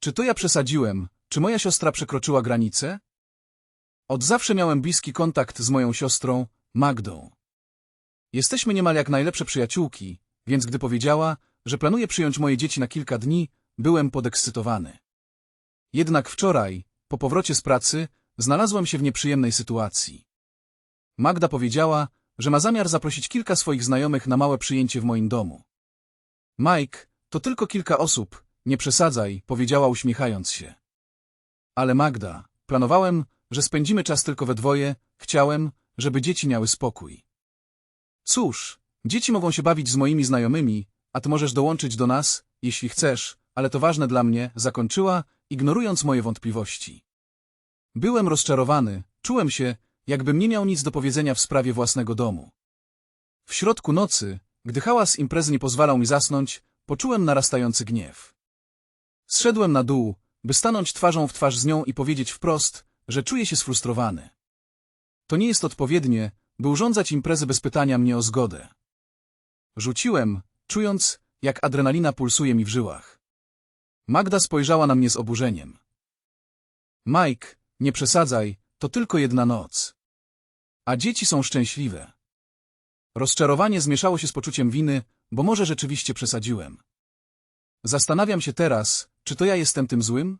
Czy to ja przesadziłem? Czy moja siostra przekroczyła granicę? Od zawsze miałem bliski kontakt z moją siostrą, Magdą. Jesteśmy niemal jak najlepsze przyjaciółki, więc gdy powiedziała, że planuje przyjąć moje dzieci na kilka dni, byłem podekscytowany. Jednak wczoraj, po powrocie z pracy, znalazłem się w nieprzyjemnej sytuacji. Magda powiedziała, że ma zamiar zaprosić kilka swoich znajomych na małe przyjęcie w moim domu. Mike, to tylko kilka osób, nie przesadzaj, powiedziała uśmiechając się. Ale Magda, planowałem, że spędzimy czas tylko we dwoje, chciałem, żeby dzieci miały spokój. Cóż, dzieci mogą się bawić z moimi znajomymi, a ty możesz dołączyć do nas, jeśli chcesz, ale to ważne dla mnie, zakończyła, ignorując moje wątpliwości. Byłem rozczarowany, czułem się, jakbym nie miał nic do powiedzenia w sprawie własnego domu. W środku nocy, gdy hałas imprezy nie pozwalał mi zasnąć, poczułem narastający gniew. Zszedłem na dół, by stanąć twarzą w twarz z nią i powiedzieć wprost, że czuję się sfrustrowany. To nie jest odpowiednie, by urządzać imprezy bez pytania mnie o zgodę. Rzuciłem, czując, jak adrenalina pulsuje mi w żyłach. Magda spojrzała na mnie z oburzeniem. Mike, nie przesadzaj, to tylko jedna noc. A dzieci są szczęśliwe. Rozczarowanie zmieszało się z poczuciem winy, bo może rzeczywiście przesadziłem. Zastanawiam się teraz, czy to ja jestem tym złym?